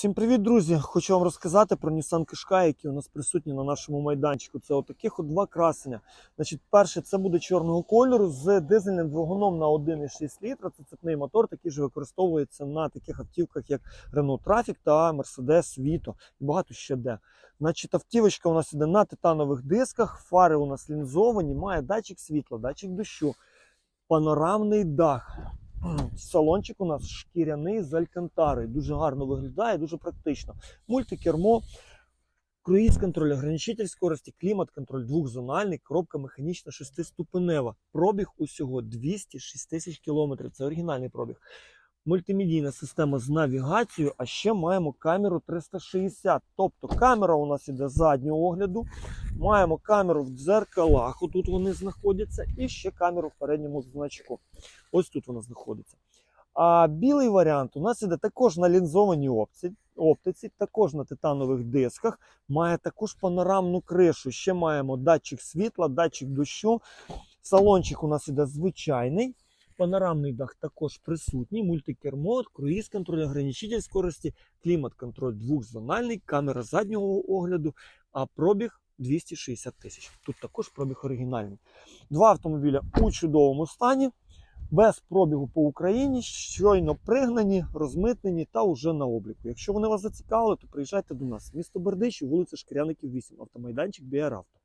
Всім привіт, друзі! Хочу вам розказати про Nissan Qashqai, які у нас присутні на нашому майданчику. Це отаких от два красення. Значить, перше, це буде чорного кольору з дизельним двигуном на 1,6 літра. Це цепний мотор, такий же використовується на таких автівках, як Renault Trafic та Mercedes Vito. І багато ще де. Значить, автівочка у нас іде на титанових дисках, фари у нас лінзовані, має датчик світла, датчик дощу, панорамний дах. Салончик у нас шкіряний з алькантари. Дуже гарно виглядає, дуже практично. Мультикермо, круїз контроль, ограничитель скорості, клімат контроль, двохзональний, коробка механічна шестиступенева. Пробіг усього 206 тисяч кілометрів. Це оригінальний пробіг. Мультимедійна система з навігацією, а ще маємо камеру 360. Тобто камера у нас іде заднього огляду. Маємо камеру в дзеркалах, отут вони знаходяться, і ще камеру в передньому значку. Ось тут вона знаходиться. А білий варіант у нас іде також на лінзованій оптиці, також на титанових дисках. Має також панорамну кришу. Ще маємо датчик світла, датчик дощу. Салончик у нас іде звичайний. Панорамний дах також присутній, мультикермо, круїз контроль, ограничитель скорості, клімат контроль двохзональний, камера заднього огляду, а пробіг 260 тисяч. Тут також пробіг оригінальний. Два автомобіля у чудовому стані, без пробігу по Україні, щойно пригнані, розмитнені та вже на обліку. Якщо вони вас зацікавили, то приїжджайте до нас. Місто Бердичів, вулиця Шкіряників, 8, автомайданчик Біаравто.